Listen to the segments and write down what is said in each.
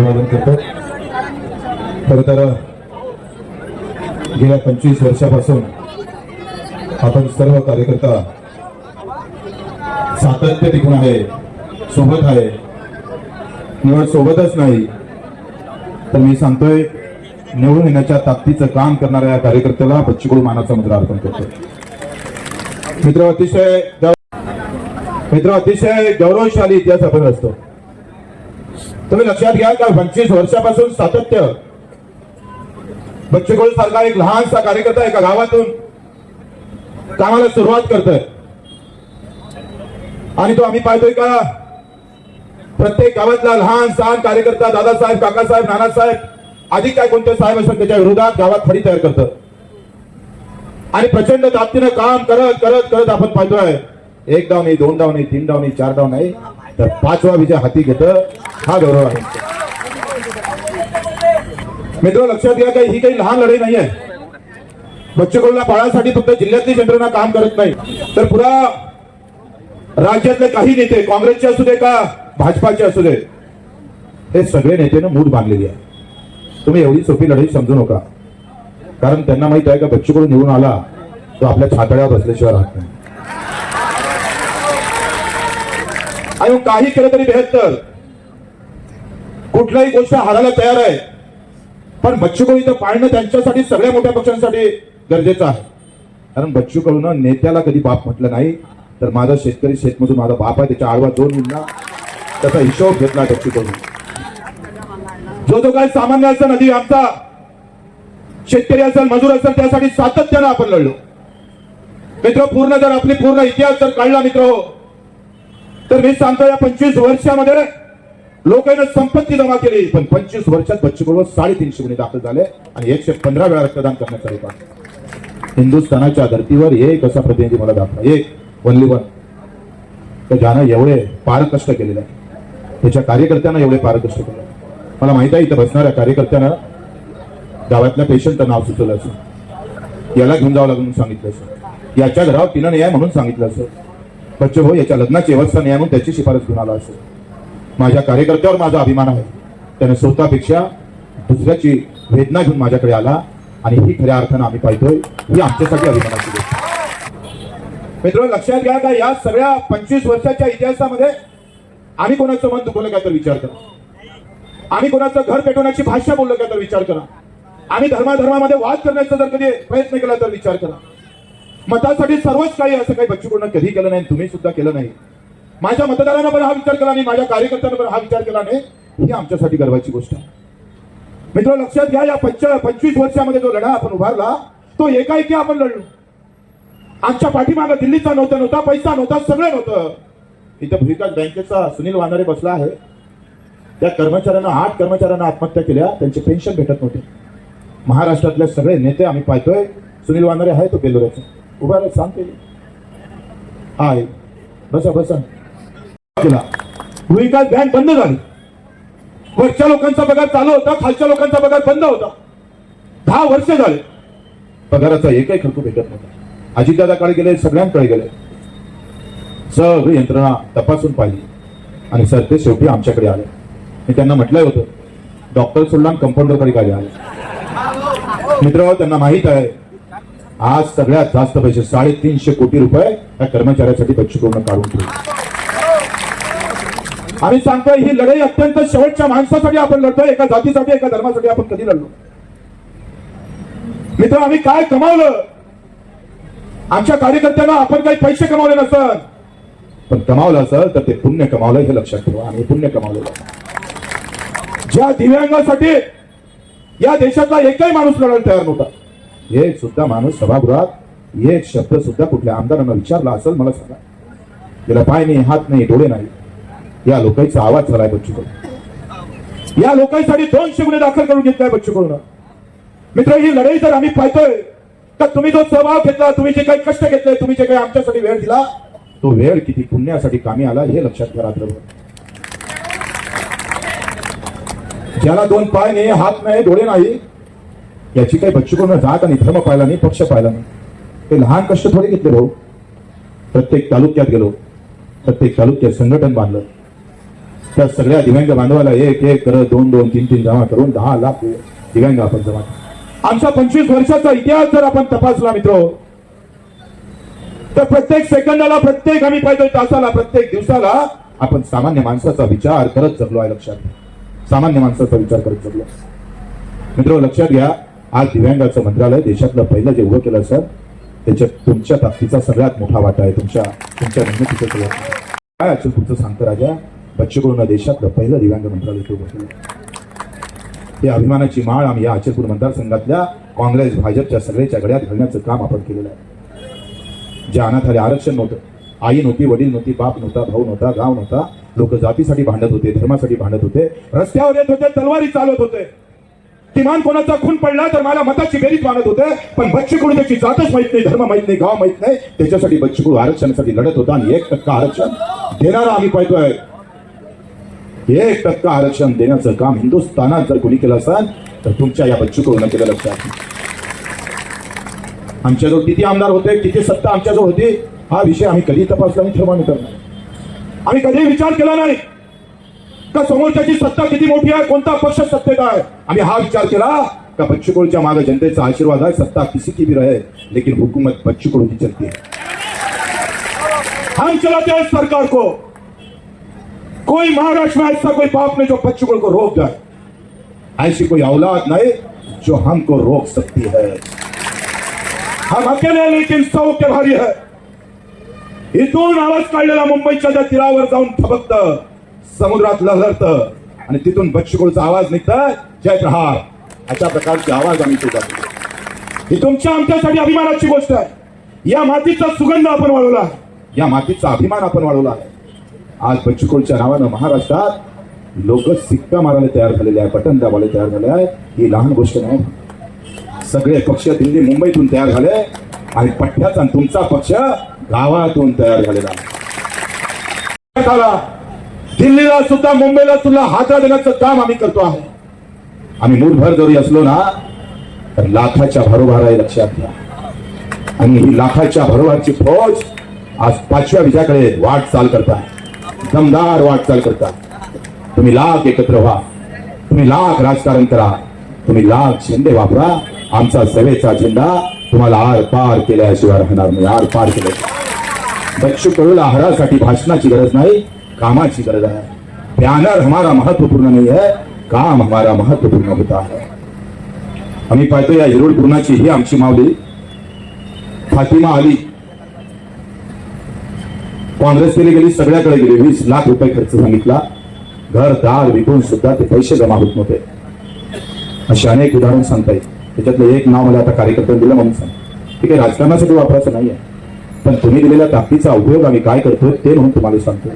अभिवादन करतो खर तर गेल्या पंचवीस वर्षापासून आपण सर्व कार्यकर्ता सातत्य टिकून आहे सोबत आहे. निवड सोबतच नाही तर मी सांगतोय निवडून येण्याच्या ताकदीचं काम करणाऱ्या या कार्यकर्त्याला बच्चूकडून मानाचा मुद्रा अर्पण करतो मित्र अतिशय मित्र अतिशय गौरवशाली इतिहास आपण असतो तुम्ही लक्षात घ्या का पंचवीस वर्षापासून सातत्य? बच्चेकोळ सारखा एक लहानसा कार्यकर्ता एका गावातून कामाला सुरुवात करतोय. आणि तो आम्ही पाहतोय का? प्रत्येक गावातला लहान सहान कार्यकर्ता दादासाहेब काकासाहेब नानासाहेब आधी काय कोणते साहेब असतात त्याच्या विरोधात गावात फडी तयार करतं आणि प्रचंड ताकदीनं काम करत करत करत आपण पाहतोय. एक डाव नाही दोन डाव नाही तीन डाव नाही चार डाव नाही. तर पाचवा विजय हाती घेत हा गौरव आहे. मित्र लक्षात घ्या काही ही काही लहान लढाई नाही आहे बच्चेकोळला बाळासाठी फक्त जिल्ह्यातली यंत्रणा काम करत नाही. तर पुरा राज्यातले काही नेते काँग्रेसचे असू दे का भाजपाचे असू दे हे सगळे नेत्यानं मूठ बांधलेली आहे. तुम्ही एवढी सोपी लढाई समजू नका. कारण त्यांना माहीत आहे का बच्चूकडे निवडून आला तो आपल्या छातड्यावर बसल्याशिवाय राहत नाही. आणि हो, काही केलं तरी बेहत्तर. कुठल्याही गोष्ट हारायला तयार आहे. पण बच्चू कडू इथं पाळणं त्यांच्यासाठी सगळ्या मोठ्या पक्षांसाठी गरजेचं आहे. कारण बच्चू कडून नेत्याला कधी बाप म्हटलं नाही तर माझा शेतकरी शेतमधून माझा बाप आहे त्याच्या आडवा दोन मुलगा त्याचा हिशोब घेतला बच्चू कडून जो जो काही सामान्य असेल नदी आमचा शेतकरी असेल मजूर असेल त्यासाठी सातत्यानं आपण लढलो. मित्र पूर्ण जर आपली पूर्ण इतिहास जर काढला मित्र हो तर मी सांगतो या पंचवीस वर्षामध्ये लोकांना संपत्ती जमा केली. पण पंचवीस वर्षात बच्चूकडून साडेतीनशे गुन्हे दाखल झाले आणि एकशे पंधरा वेळा रक्तदान करण्याचा होता हिंदुस्थानाच्या धर्तीवर एक असा प्रतिनिधी मला दाखला एक वनली वन तर ज्यानं एवढे पार कष्ट केलेले त्याच्या कार्यकर्त्यांना एवढे पार कष्ट केले मला माहीत आहे इथं बसणाऱ्या कार्यकर्त्यानं गावातल्या पेशंटचं नाव सुचवलं असं याला घेऊन जावं लागून सांगितलं असं याच्या घरावर तिनं नाही आहे म्हणून सांगितलं असं बच्चूभाऊ याच्या लग्नाची व्यवस्था नाही आहे म्हणून त्याची शिफारस घेऊन आला असेल. माझ्या कार्यकर्त्यावर माझा अभिमान आहे. त्याने स्वतःपेक्षा दुसऱ्याची वेदना घेऊन माझ्याकडे आला आणि ही खऱ्या अर्थानं आम्ही पाहतोय ही आमच्यासाठी अभिमानाची गोष्ट मित्र लक्षात घ्या का या सगळ्या पंचवीस वर्षाच्या इतिहासामध्ये आम्ही कोणाचं मन दुखवलं का तर विचार करा. आम्ही कोणाचं घर पेटवण्याची भाषा बोललो का तर विचार करा. आम्ही धर्माधर्मामध्ये वाद करण्याचा जर कधी प्रयत्न केला तर विचार करा. मतासाठी सर्वच काही असं काही बच्चूकडनं कधी केलं नाही तुम्ही सुद्धा केलं नाही. माझ्या मतदारांना पण हा विचार केला नाही माझ्या कार्यकर्त्यांना पण हा विचार केला नाही. ही आमच्यासाठी गर्वाची गोष्ट आहे. मित्र लक्षात घ्या या पंच पंचवीस वर्षामध्ये जो लढा आपण उभारला तो एकाएकी आपण लढलो. आमच्या पाठीमागं दिल्लीचा नव्हता नव्हता पैसा नव्हता सगळं नव्हतं. इथं भूविकास बँकेचा सुनील वानारे बसला आहे. त्या कर्मचाऱ्यांना आठ कर्मचाऱ्यांना आत्महत्या केल्या त्यांचे पेन्शन भेटत नव्हते. महाराष्ट्रातले सगळे नेते आम्ही पाहतोय. सुनील वानारे आहे तो बेलोऱ्याचा. उभा रे सांगते. हाय. बसा बसा. केला भूविकास बँक बंद झाली. वरच्या लोकांचा पगार चालू होता खालच्या लोकांचा पगार बंद होता. दहा वर्ष झाले. पगाराचा एकही खर्च भेटत नव्हता. अजितदादाकडे गेले सगळ्यांकडे गेले. सगळी यंत्रणा तपासून पाहिली. आणि सर ते शेवटी आमच्याकडे आले. मी त्यांना म्हटलं होतं डॉक्टर सोडला कंपाऊंडरकडे काय आले. मित्र त्यांना माहीत आहे आज सगळ्यात जास्त पैसे साडेतीनशे कोटी रुपये या कर्मचाऱ्यासाठी बच्चूकडून काढून ठेवले आम्ही सांगतोय ही लढाई अत्यंत शेवटच्या माणसासाठी आपण लढतोय एका जातीसाठी एका धर्मासाठी आपण कधी लढलो? मित्र आम्ही काय कमावलं? आमच्या कार्यकर्त्यांना आपण काही पैसे कमावले नसत पण कमावलं असेल तर ते पुण्य कमावलं हे लक्षात ठेवा. आम्ही पुण्य कमावलेलं ज्या दिव्यांगासाठी या देशातला एकही माणूस लढायला तयार नव्हता. एक सुद्धा माणूस सभागृहात एक शब्द सुद्धा कुठल्या आमदारांना विचारला असेल मला सांगा. त्याला पाय नाही हात नाही डोळे नाही. या लोकांचा आवाज झालाय बच्चूकडून या लोकांसाठी दोनशे गुन्हे दाखल करून घेतलाय बच्चूकडून मित्र ही लढाई जर आम्ही पाहतोय तर तुम्ही जो सहभाग घेतला तुम्ही जे काही कष्ट घेतले तुम्ही जे काही आमच्यासाठी वेळ दिला तो वेळ किती पुण्यासाठी कामी आला हे लक्षात घ्या रात्रभर. ज्याला दोन पाय नाही हात नाही डोळे नाही याची काही बच्चूकडून जात आणि धर्म पाहिला नाही पक्ष पाहिला नाही. ते लहान कष्ट थोडे घेतले भाऊ. प्रत्येक तालुक्यात गेलो. प्रत्येक तालुक्यात संघटन बांधलं. त्या सगळ्या दिव्यांग बांधवाला एक एक करत दोन दोन तीन तीन जमा करून दहा लाख दिव्यांग आपण जमा आमचा पंचवीस वर्षाचा इतिहास जर आपण तपासला मित्र तर प्रत्येक सेकंदाला प्रत्येक आम्ही पाहिजे तासाला प्रत्येक दिवसाला आपण सामान्य माणसाचा विचार करत जगलो आहे लक्षात. सामान्य माणसाचा विचार करत जगलो. मित्र लक्षात घ्या आज दिव्यांगाचं मंत्रालय देशातलं पहिलं जे उभं केलं सर त्याच्यात तुमच्या ताकदीचा सगळ्यात मोठा वाटा आहे तुमच्या तुमच्या मेहनतीचं सगळ्यात काय असेल पुढचं सांगतं राजा? बच्चूकडून देशातलं पहिलं दिव्यांग मंत्रालय ते उभं केलं. ते अभिमानाची माळ आम्ही या अचलपूर मतदारसंघातल्या काँग्रेस भाजपच्या सगळ्याच्या गड्यात घालण्याचं काम आपण केलेलं आहे. ज्या अनाथाला आरक्षण नव्हतं आई नव्हती वडील नव्हती बाप नव्हता भाऊ नव्हता गाव नव्हता लोक जातीसाठी भांडत होते धर्मासाठी भांडत होते रस्त्यावर येत होते तलवारी चालवत होते. किमान कोणाचा खून पडला तर मला मताची बेरीज मानत होते. पण बच्चकुळ त्याची जातच माहीत नाही धर्म माहीत नाही गाव माहीत नाही. त्याच्यासाठी बच्चकुळ आरक्षणासाठी लढत होता आणि एक टक्का आरक्षण देणारा आम्ही पाहतोय. एक टक्का आरक्षण देण्याचं काम हिंदुस्थानात जर कोणी केलं असेल तर तुमच्या या बच्चूकडून केलं लक्षात आमच्याजवळ किती आमदार होते किती सत्ता आमच्याजवळ होती हा विषय आम्ही कधी तपासला नाही थर्मामीटर नाही. आम्ही कधी विचार केला नाही. का समोरच्याची सत्ता किती मोठी आहे? कोणता पक्ष सत्तेत आहे? आम्ही हा विचार केला का बच्चू मागे जनतेचा आशीर्वाद आहे सत्ता किसी की भी रहे लेकिन हुकूमत बच्चू की चलती है हम चलाते हैं सरकार को। कोई महाराष्ट्र में ऐसा कोई बाप ने जो बच्चू को रोक जाए। ऐसी कोई औलाद नहीं जो हमको रोक सकती है। हम अकेले लेकिन सौ के भारी है। इथून आवाज काढलेला मुंबईच्या त्या तीरावर जाऊन थबकतं. समुद्रात लहरत आणि तिथून बच्चूकडचा आवाज निघत जय प्रहार. अशा प्रकारचे आवाज आम्ही शोधत ही तुमच्या आमच्यासाठी अभिमानाची गोष्ट आहे. या मातीचा सुगंध आपण वाढवला आहे. या मातीचा अभिमान आपण वाढवला आहे. आज बच्चूकोळच्या नावानं महाराष्ट्रात लोक सिक्का मारायला तयार झालेले आहे बटन दाबायला तयार झाले आहे ही लहान गोष्ट नाही. सगळे पक्ष दिल्ली मुंबईतून तयार झाले आणि पठ्ठ्याचा आणि तुमचा पक्ष गावातून तयार झालेला आहे. दिल्लीला सुद्धा मुंबईला सुद्धा हाता देण्याचं काम आम्ही करतो आहे. आम्ही मूठभर जरी असलो ना तर लाखाच्या भरोभार आहे लक्षात घ्या. आणि ही लाखाच्या भरोभारची फौज आज पाचव्या विजयाकडे वाटचाल करता दमदार वाटचाल करता तुम्ही लाख एकत्र व्हा. तुम्ही लाख राजकारण करा. तुम्ही लाख झेंडे वापरा. आमचा सभेचा झेंडा तुम्हाला आर पार केल्याशिवाय राहणार नाही. आर पार केल्याशिवाय. बच्चू कळूला आहारासाठी भाषणाची गरज नाही. कामाची गरज आहे. बॅनर हमारा महत्त्वपूर्ण नहीं है काम हमारा महत्त्वपूर्ण होता है. आम्ही पाहतो या हिरोड पूर्णाची ही आमची माऊली फातिमा अली. काँग्रेसकडे गेली सगळ्याकडे गेली. वीस लाख रुपये खर्च सांगितला. घर दार विकून सुद्धा ते पैसे जमा होत नव्हते. असे अनेक उदाहरण सांगता येईल. त्याच्यातलं एक नाव मला आता कार्यकर्त्यांनी दिलं म्हणून सांग ठीक आहे राजकारणासाठी वापरायचं नाहीये. पण तुम्ही दिलेल्या ताकदीचा उपयोग आम्ही काय करतोय ते म्हणून तुम्हाला सांगतो.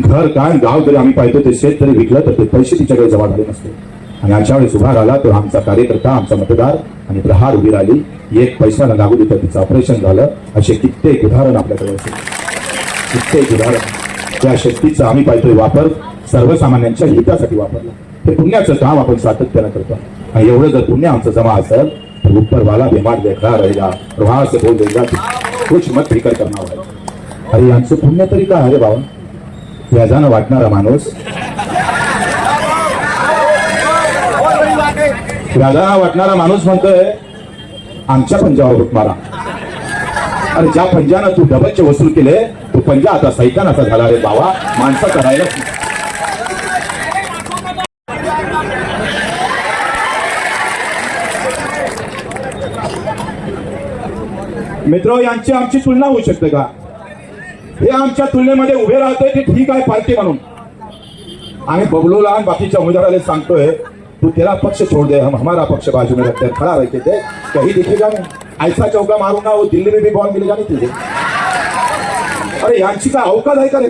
घर काय गाव जरी आम्ही पाहतो ते शेत जरी विकलं तर ते पैसे तिच्याकडे जमा झाले नसते. आणि अशा वेळेस उभा राहिला तर आमचा कार्यकर्ता आमचा मतदार आणि प्रहार उभी राहिली. एक पैसा न लागू देतं तिचं ऑपरेशन झालं. असे कित्येक उदाहरण आपल्याकडे असेल कित्येक उदाहरण. त्या शक्तीचा आम्ही पाहतोय वापर सर्वसामान्यांच्या हितासाठी वापरला. ते पुण्याचं काम आपण सातत्यानं करतो. आणि एवढं जर पुण्य आमचं जमा असेल तर उपरवाला बीमार देखा रहेगा प्रवाह से बोल देगा कुछ मत फिकर करणार आहे अरे यांचं पुण्य तरी काय अरे बाबा? व्याजानं वाटणारा माणूस. व्याजानं वाटणारा माणूस म्हणतोय आमच्या पंजावर होत मारा. अरे ज्या पंजानं तू डबलचे वसूल केले तो पंजा आता सैतानाचा झाला. रे बाबा माणसं करायला मित्र यांची आमची तुलना होऊ शकते का? हे आमच्या तुलनेमध्ये उभे राहते ते ठीक आहे पार्टी म्हणून. आम्ही बबलूला आणि बाकीच्या उमेदवाराला सांगतोय तू तेरा पक्ष छोड़ दे हम हमारा पक्ष बाजू में रखते हैं खड़ा रखे थे कहीं दिखेगा नहीं. ऐसा चौका मारूंगा वो दिल्ली में भी बॉल मिलेगा नहीं तुझे। अरे यांची काय अवकाश आहे का रे?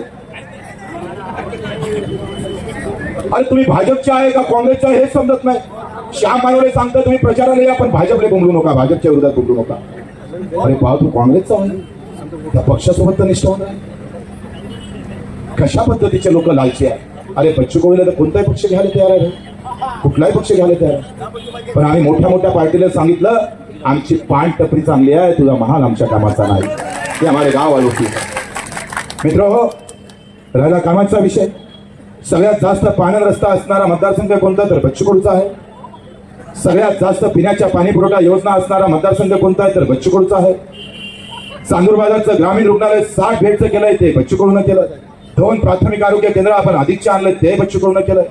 अरे तुम्ही भाजपचे आहे का काँग्रेसचे आहे हेच समजत नाही. श्याम मानवले सांगता तुम्ही प्रचाराला या पण भाजपला बोंबलू नका भाजपच्या विरोधात बोंबलू नका. अरे भाऊ तू काँग्रेसचा आहे. त्या पक्षासोबत तर निष्ठावान आहे. कशा पद्धतीचे लोक लालची आहे अरे बच्चू कडूला तर कोणताही पक्ष घ्यायला तयार आहे कुठलाही पक्ष घ्यायला तयार आहे. पण आम्ही मोठ्या मोठ्या पार्टीला सांगितलं आमची पान टपरी चांगली आहे तुझा महाल आमच्या कामाचा नाही. हे आम्हाला गाव आलो की. मित्र हो राजा कामाचा विषय. सगळ्यात जास्त पाण्याचा रस्ता असणारा मतदारसंघ कोणता तर बच्चूकडचा आहे. सगळ्यात जास्त पिण्याच्या पाणी पुरवठा योजना असणारा मतदारसंघ कोणता आहे तर बच्चूकडचा आहे. चांदूर बाजारचं ग्रामीण रुग्णालय साठ बेडचं केलंय ते बच्चूकडून केलं. दोन प्राथमिक आरोग्य केंद्र आपण अधिकच्या आणलं ते बच्चूकडून केलं.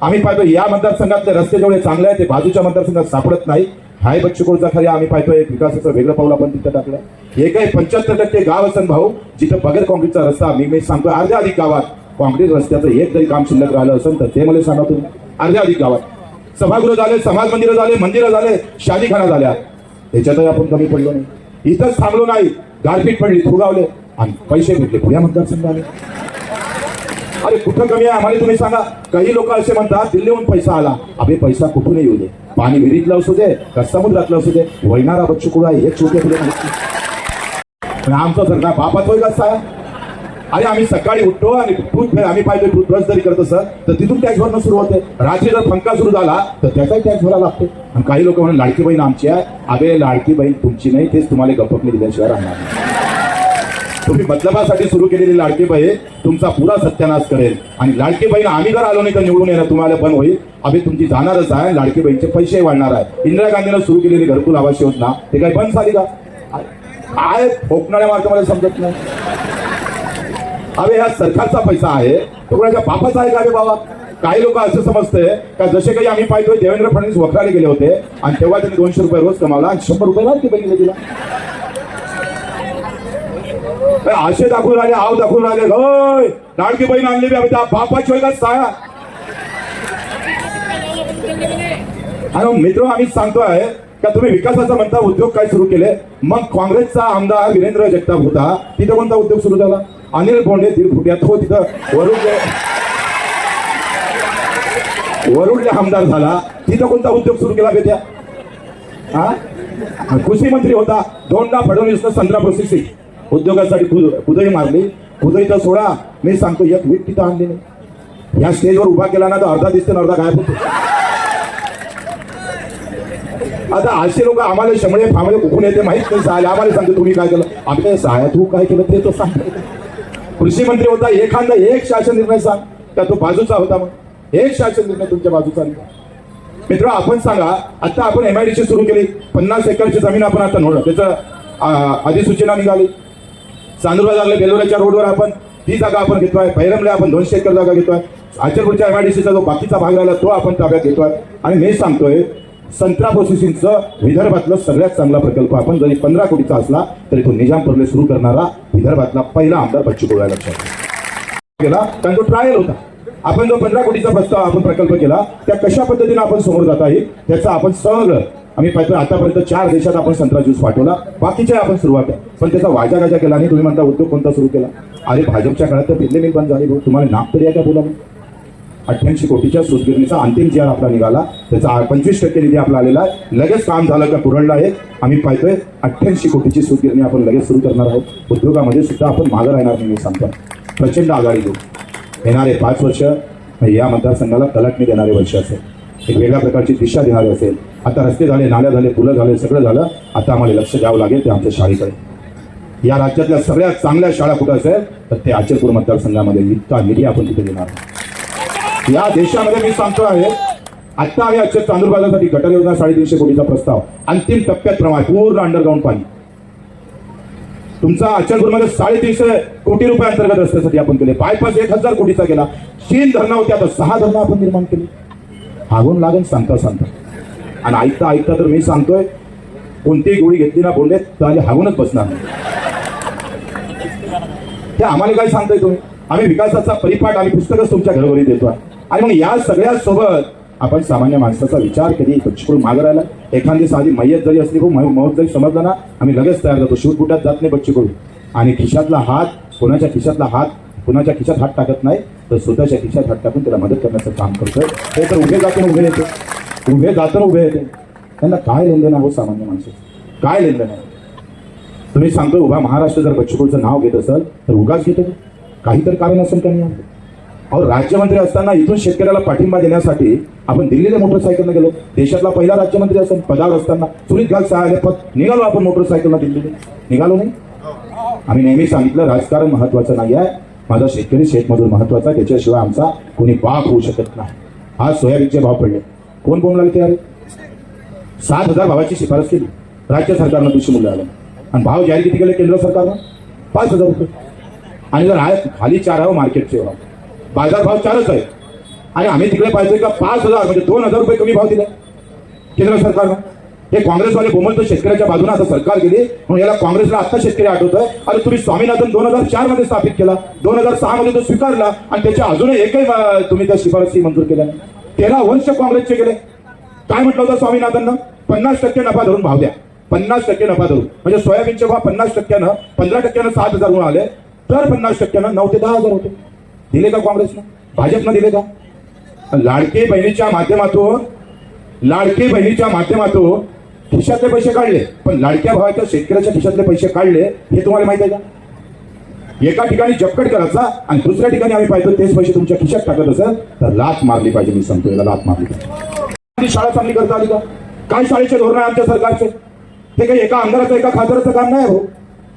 आम्ही पाहतोय या मतदारसंघातले रस्ते जेवढे चांगले आहेत ते बाजूच्या मतदारसंघात सापडत नाही. हाय बच्चूकडचा खरे आम्ही पाहतोय एक विकासाचं वेगळं पाऊल आपण तिथं टाकलं. हे काही पंच्याहत्तर टक्के गाव असन भाऊ जिथं बगैर काँक्रीटचा रस्ता मी मी सांगतो अर्ध्या अधिक गावात काँक्रीट रस्त्याचं एक तरी काम शिल्लक राहिलं असेल तर ते मला सांगा तुम्ही. अर्ध्या अधिक गावात. सभागृह झाले समाज मंदिरं झाले मंदिरं झाले शादीखाना झाल्या. त्याच्यातही आपण कमी पडलो नाही. इथंच थांबलो नाही. गारपीट पडली फुगावले. आणि पैसे भेटले. पुण्या मतदारसंघाने. अरे कुठं कमी आहे? आम्हाला तुम्ही सांगा. काही लोक असे म्हणतात दिल्लीहून पैसा आला. अबे पैसा कुठून येऊ दे? पाणी विहिरीतलं असू दे का समुद्रातलं असू दे. वैनारा बच्चू कुडा हे छोटे पुढे पण आमचं सरकार बापात होईल कसा अरे आम्ही सकाळी उठतो आणि टूथ आम्ही पाहिजे टूथब्रश जरी करत असं तर तिथून टॅक्स भरणं सुरू होते. रात्री जर फंका सुरू झाला तर त्याचाही टॅक्स भरावा लागतो. आणि काही लोक म्हणून लाडकी बहीण आमची आहे. अबे लाडकी बहीण तुमची नाही तेच तुम्हाला गप्पकने दिल्याशिवाय राहणार तुम्ही मतलबासाठी सुरू केलेली लाडकी बहीण तुमचा पुरा सत्यानाश करेल. आणि लाडकी बहीण आम्ही जर आलो नाही तर निवडून येणार तुम्हाला बंद होईल. अभि तुमची जाणारच आहे लाडकी बहीणचे पैसे वाढणार आहे. इंदिरा गांधीनं सुरू केलेली घरकुल आवास योजना ते काही बंद झाली का? काय फोकणाऱ्या मार्गामध्ये मला समजत नाही. अरे हा सरकारचा पैसा आहे. तो कोणाच्या बापाचा आहे का रे बाबा? काही लोक असं समजते का जसे काही आम्ही पाहतोय देवेंद्र फडणवीस वखराला गेले होते आणि तेव्हा त्यांनी दोनशे रुपये रोज कमावला आणि शंभर रुपये राहते बहिणीला तिला आशे दाखवून राहिले आव दाखवून राहिले. होय लाडकी बहीण आणली बी त्या बापाची होय का साया? आणि मित्र आम्ही सांगतोय का तुम्ही विकासाचा म्हणता उद्योग काय सुरू केले? मग काँग्रेसचा आमदार वीरेंद्र जगताप होता. तिथे कोणता उद्योग सुरू झाला? अनिल बोंडे दीड फुट्यात हो तिथं. वरुड वरुडले आमदार झाला. तिथं कोणता उद्योग सुरू केला त्या हा? कृषी मंत्री होता. दोनदा फडणवीसनं संत्रा प्रोसेसिंग उद्योगासाठी खुद- कुदळी मारली. कुदळी तर सोडा. मी सांगतो एक वीट तिथं आणली नाही. या स्टेजवर उभा केला ना तर अर्धा दिसते ना अर्धा गायब होतो. आता असे लोक आम्हाला शमळे फामळे कुठून येते माहीत नाही. सहायला आम्हाला सांगतो तुम्ही काय केलं? आमच्या सहाय्या तू काय केलं ते तो सांग कृषी मंत्री होता एखादा एक शासन निर्णय सांग. का तो बाजूचा होता मग? एक शासन निर्णय तुमच्या बाजूचा मित्र आपण सांगा आता आपण एमआयडीसी सुरू केली. पन्नास एकरची जमीन आपण आता नोड त्याचं अधिसूचना निघाली. चांदूर बाजारला बेलोऱ्याच्या रोडवर आपण ती जागा आपण घेतोय. बैरमला आपण दोनशे एकर जागा घेतोय. आचरपूरच्या एमआयडीसीचा जो बाकीचा भाग राहिला तो आपण ताब्यात घेतोय. आणि मी सांगतोय संत्रा प्रोसेसिंगचं विदर्भातलं सगळ्यात चांगला प्रकल्प आपण जरी पंधरा कोटीचा असला तरी तो निजामपूरने सुरू करणारा विदर्भातला पहिला आमदार बच्चू कडू लक्षात केला कारण तो ट्रायल होता. आपण जो पंधरा कोटीचा प्रस्ताव आपण प्रकल्प केला त्या कशा पद्धतीने आपण समोर जाता येईल त्याचा आपण सगळं आम्ही पाहिजे आतापर्यंत चार देशात आपण संत्रा ज्यूस पाठवला बाकीच्या आपण सुरुवात आहे. पण त्याचा वाजा गाजा केला आणि तुम्ही म्हणता उद्योग कोणता सुरू केला? अरे भाजपच्या काळात तर पिल्ले मिल बंद झाले भाऊ तुम्हाला नाक तरी आहे का बोला अठ्ठ्याऐंशी कोटीच्या सुतगिरणीचा अंतिम जी आर आपला निघाला. त्याचा पंचवीस टक्के निधी आपला आलेला आहे. लगेच काम झालं का पुरडला आहे आम्ही पाहतोय. अठ्ठ्याऐंशी कोटीची सुतगिरणी आपण लगेच सुरू करणार आहोत. उद्योगामध्ये सुद्धा आपण मागं राहणार नाही सांगतो. प्रचंड आघाडी घेऊ येणारे पाच वर्ष या मतदारसंघाला तलाटणी देणारे वर्ष असेल. एक वेगळ्या प्रकारची दिशा देणारे असेल. आता रस्ते झाले नाल्या झाले पुलं झाले सगळं झालं. आता आम्हाला लक्ष द्यावं लागेल ते आमच्या शाळेकडे. या राज्यातल्या सगळ्यात चांगल्या शाळा कुठं असेल? तर ते आचलपूर मतदारसंघामध्ये. इतका निधी आपण तिथे देणार आहोत. या देशामध्ये मी सांगतो आहे आता आम्ही आजच्या तांदूळ गटर योजना साडेतीनशे कोटीचा प्रस्ताव अंतिम टप्प्यात प्रमाण पूर्ण अंडरग्राऊंड पाणी. तुमचा अचलपूरमध्ये साडेतीनशे कोटी रुपये अंतर्गत रस्त्यासाठी आपण केले. बायपास एक हजार कोटीचा केला. तीन धरणं होती आता सहा धरणं आपण निर्माण केली. हागून लागून सांगता सांगता. आणि ऐकता ऐकता तर मी सांगतोय कोणतीही गोळी घेतली ना बोलले तर आधी हागूनच बसणार नाही. ते आम्हाला काय सांगताय तुम्ही? आम्ही विकासाचा परिपाठ आम्ही पुस्तकच तुमच्या घरोघरी आहे आणि मग या सगळ्या सोबत आपण सामान्य माणसाचा विचार कधी बच्चूकडून मागे राहिला. एखादी साधी मैयत जरी असली हो मौत जरी समजला ना आम्ही लगेच तयार जातो. शिवपुटात जात नाही बच्चूकडून. आणि खिशातला हात कोणाच्या खिशातला हात कोणाच्या खिशात हात टाकत नाही तर स्वतःच्या खिशात हात टाकून त्याला मदत करण्याचं काम करतोय. ते तर उभे जातो उभे येते उभे जाताना उभे येते त्यांना काय लेनदेन आहे हो सामान्य माणसाचं? काय लेनदेन आहे? तुम्ही सांगतो उभा महाराष्ट्र जर बच्चूकडचं नाव घेत असेल तर उगाच घेतो काहीतरी कारण असेल त्यांनी अहो राज्यमंत्री असताना इथून शेतकऱ्याला पाठिंबा देण्यासाठी आपण दिल्लीला मोटरसायकलनं गेलो. देशातला पहिला राज्यमंत्री असेल पदावर असताना. सुनीत घाल सहाय्य पद निघालो आपण मोटरसायकलला दिल्लीने निघालो नाही. आम्ही नेहमी सांगितलं राजकारण महत्वाचं नाही आहे माझा शेतकरी शेतमजूर महत्त्वाचा आहे, त्याच्याशिवाय आमचा कोणी बाप होऊ शकत नाही. आज सोयाबीनचे भाव पडले. कोण कोण लागले ते अरे सात हजार भावाची शिफारस केली. राज्य सरकारनं दुसरी मूल्य आलं. आणि भाव जाहीर किती केले केंद्र सरकारनं? पाच हजार रुपये. आणि जर आहे खाली चार आहे मार्केटचे भाव. बाजार भाव चारच आहे आणि आम्ही तिकडे पाहिजे का? पाच हजार म्हणजे दोन हजार रुपये कमी भाव दिले केंद्र सरकारनं. हे काँग्रेसवाले बोमलतो शेतकऱ्याच्या बाजूने आता सरकार गेले. म्हणून याला काँग्रेसला आता शेतकरी आठवतोय. अरे तुम्ही स्वामीनाथन दोन हजार चारमध्ये स्थापित केला. दोन हजार सहा मध्ये तो स्वीकारला. आणि त्याच्या अजूनही एकही तुम्ही त्या शिफारसी मंजूर केल्या तेरा वर्ष काँग्रेसचे गेले काय म्हटलं होतं स्वामीनाथननं? पन्नास टक्के नफा धरून भाव द्या. पन्नास टक्के नफा धरून. म्हणजे सोयाबीनचे भाव पन्नास टक्क्यानं पंधरा टक्क्यानं सात हजार होऊन आले. तर पन्नास टक्क्यानं नऊ ते दहा हजार होते. दिले का काँग्रेसनं? भाजपनं दिले का? लाडके बहिणीच्या माध्यमातून लाडके बहिणीच्या माध्यमातून खिशातले पैसे काढले. पण लाडक्या भावाच्या शेतकऱ्याच्या खिशातले पैसे काढले हे तुम्हाला माहिती आहे का? एका ठिकाणी जपकट करायचा आणि दुसऱ्या ठिकाणी आम्ही पाहिजे तेच पैसे तुमच्या खिशात टाकत असेल तर लाच मारली पाहिजे मी सांगतो याला लाच मारली पाहिजे. शाळा चांगली करता आली का? काय शाळेचे धोरण आहे आमच्या सरकारचे? ते काही एका आमदाराचं एका खासदाराचं काम नाही हो.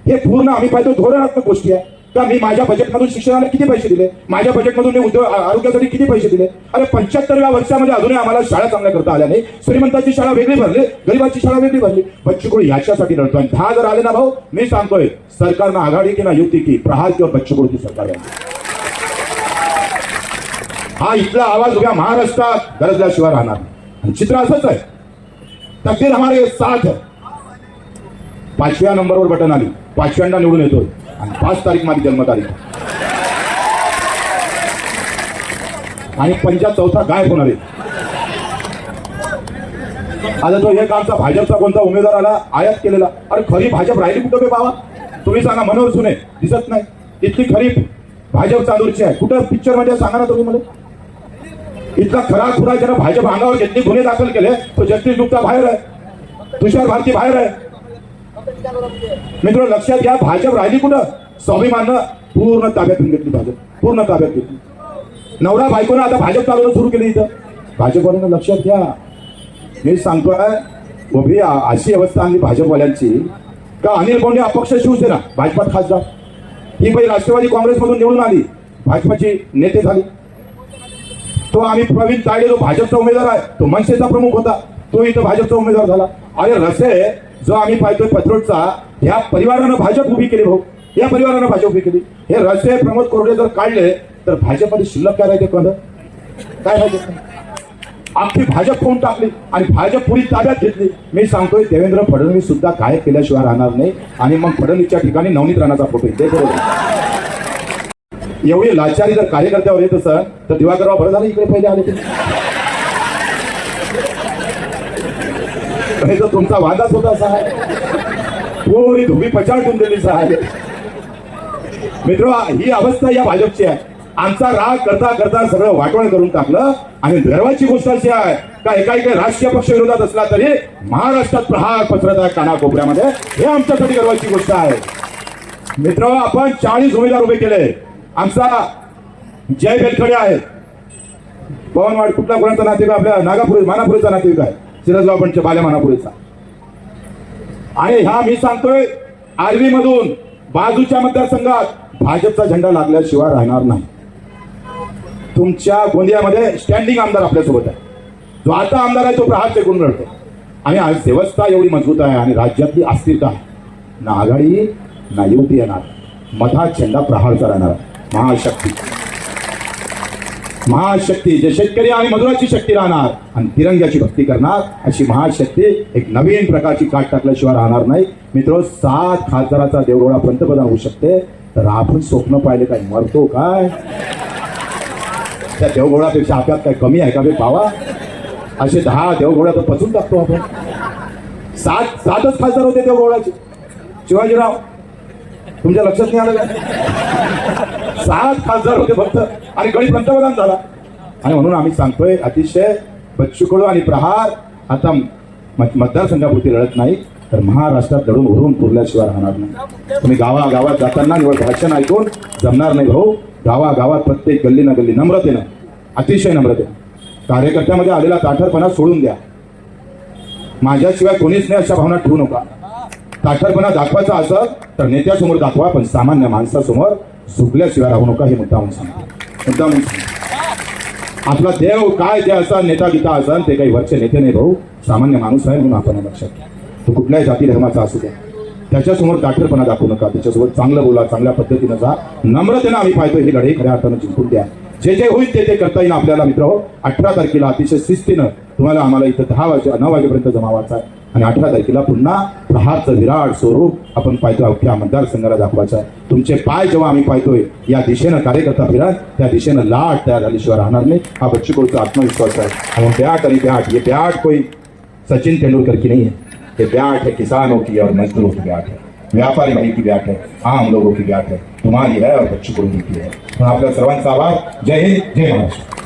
हे पूर्ण आम्ही पाहिजे धोरणात्मक गोष्टी आहे. का मी माझ्या बजेटमधून शिक्षणाला किती पैसे दिले? माझ्या बजेटमधून मी उद्योग आरोग्यासाठी किती पैसे दिले? अरे पंच्याहत्तरव्या वर्षामध्ये अजूनही आम्हाला शाळा चांगल्या करता आल्या नाही. श्रीमंताची शाळा वेगळी भरली गरीबाची शाळा वेगळी भरली. बच्चूकुळ ह्याच्यासाठी लढतो आणि दहा जर आले ना भाऊ मी सांगतोय सरकारनं आघाडी की ना युती की प्रहार किंवा बच्चूकुळची सरकार हा इथला आवाज उभ्या महाराष्ट्रात गरजल्याशिवाय राहणार आणि चित्र असंच आहे. तकदीर हमारे साथ पाचव्या नंबरवर बटन आली. पाचव्यांदा निवडून येतोय. आणि पाच तारीख माझी जन्मतारीख. आणि पंचा चौथा गायब होणार आहे. आता तो एक आमचा भाजपचा कोणता उमेदवार आला आयात केलेला. अरे खरी भाजप राहिली कुठं बे बाबा? तुम्ही सांगा मनोहर सुने दिसत नाही. इतकी खरी भाजप चांदूरची आहे. कुठं पिक्चरमध्ये सांगा ना तुम्ही मला? इतका खरा खुरा ज्यानं भाजप अंगावर घेतली गुन्हे दाखल केले तो जगदीश गुप्ता बाहेर आहे. तुषार भारती बाहेर आहे. मित्र लक्षात घ्या भाजप राहिली कुठं? स्वाभिमाननं पूर्ण ताब्यात घेऊन घेतली भाजप. पूर्ण ताब्यात घेतली. नवरा बायकोनं आता भाजप चालवणं सुरू केली इथं. भाजपवाल्यांना लक्षात घ्या. मी सांगतोय उभी अशी अवस्था आणली भाजपवाल्यांची का अनिल बोंडे अपक्ष शिवसेना भाजपात खासदार. ही बाई राष्ट्रवादी काँग्रेसमधून निवडून आली भाजपाची नेते झाली. तो आम्ही प्रवीण ताडे जो भाजपचा उमेदवार आहे तो मनसेचा प्रमुख होता. तो इथं भाजपचा उमेदवार झाला. अरे रसे जो आम्ही पाहतोय पत्रोटचा ह्या परिवारानं भाजप उभी केली भाऊ. या परिवारानं भाजप उभी केली. हे रसे प्रमोद कोरडे जर काढले तर भाजपमध्ये शिल्लक काय राहते कोण काय राहते आपली भाजप कोण टाकली? आणि भाजप पुढे ताब्यात घेतली. मी सांगतोय देवेंद्र फडणवीस सुद्धा काय केल्याशिवाय राहणार नाही. आणि मग फडणवीसच्या ठिकाणी नवनीत राणाचा फोटो येते एवढी लाचारी जर कार्यकर्त्यावर येत असं तर दिवाकरराव बरं झालं इकडे पहिले आले ते. हे तर तुमचा वादाच होता साहेब थोडी धुमी पचाटून दिली साहेब मित्र ही अवस्था या भाजपची आहे. आमचा राग करता करता सगळं वाटवण करून टाकलं आणि गर्वाची गोष्ट अशी आहे का एका एका राष्ट्रीय पक्ष विरोधात असला तरी महाराष्ट्रात प्रहार पसरत आहे कानाकोपऱ्यामध्ये. हे आमच्यासाठी गर्वाची गोष्ट आहे. मित्र आपण चाळीस उमेदवार उभे केले. आमचा जय बेलखडे आहे. पवनवाड कुठला कोणाचा नातेवाईक आपल्या? नागापुरी मानापुरीचा नातेवाईक आहे. सिरजगाव पंच बाल्या मानापुरीचा आणि ह्या मी सांगतोय आर्वी मधून बाजूच्या मतदारसंघात भाजपचा झेंडा लागल्याशिवाय राहणार नाही. तुमच्या गोंदियामध्ये स्टँडिंग आमदार आपल्यासोबत आहे. जो आता आमदार आहे तो प्रहार टेकून रडतो. आणि आज व्यवस्था एवढी मजबूत आहे आणि राज्यातली अस्थिरता ना आघाडी ना युती येणार. मधा झेंडा प्रहारचा राहणार. महाशक्ती. महाशक्ती जे शेतकरी आणि मजुराची शक्ती राहणार आणि तिरंग्याची भक्ती करणार अशी महाशक्ती एक नवीन प्रकारची काट टाकल्याशिवाय राहणार नाही. मित्र सात खासदाराचा देवगोळा पंतप्रधान होऊ शकते. तर आपण स्वप्न पाहिले काय मरतो काय? त्या देवघोळापेक्षा आपल्यात काय कमी आहे का बे पावा असे दहा देवघोळ्या तर पचून टाकतो आपण. सात सातच खासदार होते देवघोळाचे शिवाजीराव तुमच्या लक्षात नाही आलं का? सात खासदार होते फक्त. आणि गणित पंतप्रधान झाला. आणि म्हणून आम्ही सांगतोय अतिशय बच्चूकडू आणि प्रहार. आता मत- मतदारसंघापुरती लढत नाही तर महाराष्ट्रात लढून उरून पुरल्याशिवाय राहणार नाही. तुम्ही गावागावात जाताना निवड भाषण ऐकून जमणार नाही भाऊ. गावागावात प्रत्येक गल्ली ना गल्ली नम्रतेनं अतिशय नम्रतेनं. कार्यकर्त्यामध्ये आलेला ताठरपणा सोडून द्या. माझ्याशिवाय कोणीच नाही अशा भावना ठेवू नका. ताठरपणा दाखवायचा असेल तर नेत्यासमोर दाखवा पण सामान्य माणसासमोर झुकल्याशिवाय राहू नका हे मुद्दामून सांगतो. मुद्दा म्हणून आपला देव काय ते असा नेता गीता असन ते काही वरचे नेते नाही भाऊ. सामान्य माणूस आहे म्हणून आपण लक्षात घ्या. तो कुठल्याही जाती धर्माचा असू द्या. त्याच्यासमोर दाखरपणा दाखवू नका. त्याच्यासोबत चांगलं बोला चांगल्या पद्धतीनं जा. नम्रतेनं आम्ही पाहतो ही लढाई खऱ्या अर्थानं जिंकून द्या. जे जे होईल ते ते करता येईल आपल्याला मित्र. अठरा तारखेला अतिशय शिस्तीनं तुम्हाला आम्हाला इथं दहा वाजे नऊ वाजेपर्यंत जमावायचा आहे. आणि अठरा तारखेला पुन्हा प्रहारचं विराट स्वरूप आपण पाहतो अवघ्या मतदारसंघाला दाखवायचं आहे. तुमचे पाय जेव्हा आम्ही पाहतोय या दिशेनं कार्यकर्ता फिरा त्या दिशेनं लाट तयार झाल्याशिवाय राहणार नाही. हा बच्चूकडचा आत्मविश्वास आहे. आणि बॅट आणि बॅट ये बॅट कोई सचिन तेंडुलकर की नाही? है हे बॅट है किसानों की और मजदूरों की बॅट है व्यापारी भाई की बॅट है आम लोगों की बॅट है तुम्हारी है और बच्चू की है. आपल्या सर्वांचा आभार. जय हिंद जय महाराष्ट्र.